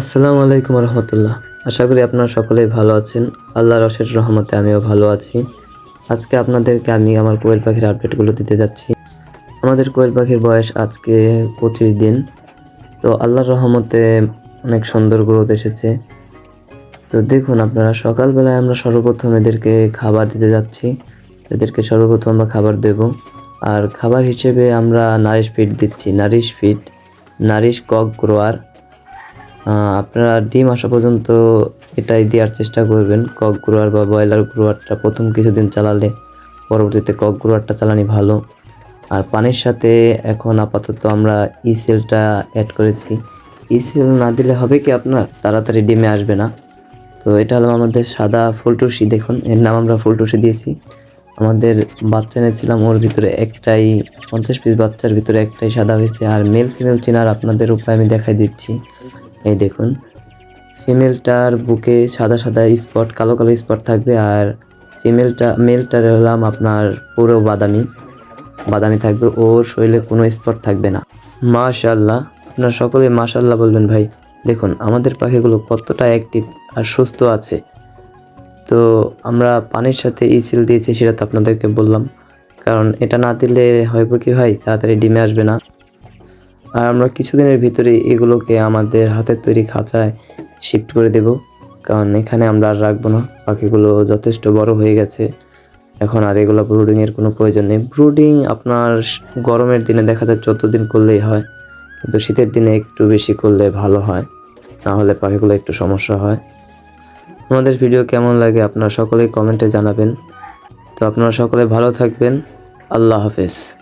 আসসালামু আলাইকুম রহমতুল্লাহ। আশা করি আপনারা সকলেই ভালো আছেন। আল্লাহর অশেষ রহমতে আমিও ভালো আছি। আজকে আপনাদেরকে আমি আমার কোয়েল পাখির আপডেটগুলো দিতে যাচ্ছি। আমাদের কোয়েল পাখির বয়স আজকে পঁচিশ দিন। তো আল্লাহর রহমতে অনেক সুন্দর গ্রোথ এসেছে। তো দেখুন আপনারা, সকালবেলায় আমরা সর্বপ্রথম এদেরকে খাবার দিতে যাচ্ছি। এদেরকে সর্বপ্রথম আমরা খাবার দেব। আর খাবার হিসেবে আমরা নারিশ ফিড দিচ্ছি। Nourish feed, Nourish cock grower. আপনারা ডিম আসা পর্যন্ত এটাই দেওয়ার চেষ্টা করবেন। কক গ্রোয়ার বা ব্রয়লার গ্রোয়ারটা প্রথম কিছুদিন চালালে পরবর্তীতে কক গ্রোয়ারটা চালানি ভালো। আর পানির সাথে এখন আপাতত আমরা ইসেলটা অ্যাড করেছি। ইসেল না দিলে হবে কি আপনার? তাড়াতাড়ি ডিমে আসবে না। তো এটা হলো আমাদের সাদা ফুলটুসি, দেখুন, এর নাম আমরা ফুলটুসি দিয়েছি। আমাদের বাচ্চা এনেছিলাম, ওর ভিতরে একটাই পঞ্চাশ পিস বাচ্চার ভিতরে একটাই সাদা হয়েছে। আর মেল ফিমেল চেনার আপনাদের উপায় আমি দেখাই দিচ্ছি। এই দেখুন। ফিমেলটার বুকে সাদা সাদা স্পট কালো কালো স্পট থাকবে আর ফিমেলটা মেলটার হলাম আপনার পুরো বাদামি। বাদামি থাকবে, ওর শরীরে কোনো স্পট থাকবে না। মাশাল্লাহ আপনারা সকলে মাশাল্লাহ বলবেন ভাই। দেখুন, আমাদের পাখিগুলো কতটা অ্যাক্টিভ আর সুস্থ আছে। তো আমরা পানির সাথে ইসিল দিয়েছি, সেটা তো আপনাদেরকে বললাম। কারণ এটা না দিলে হয়তো কি ভাই তাড়াতাড়ি ডিমে আসবে না। আর আমরা কিছুদিনের ভিতরে এগুলোকে আমাদের হাতের তৈরি খাঁচায় শিফট করে দেব। কারণ এখানে আমরা আর রাখব না। পাখিগুলো যথেষ্ট বড় হয়ে গেছে। এখন আর এগুলো ব্রুডিংয়ের কোনো প্রয়োজন নেই। ব্রুডিং আপনার গরমের দিনে দেখা যায় চোদ্দ দিন করলেই হয়। কিন্তু শীতের দিনে একটু বেশি করলে ভালো হয়। না হলে পাখিগুলো একটু সমস্যা হয়। আমাদের ভিডিও কেমন লাগে আপনারা সকলেই কমেন্টে জানাবেন। তো আপনারা সকলে ভালো থাকবেন। আল্লাহ হাফেজ।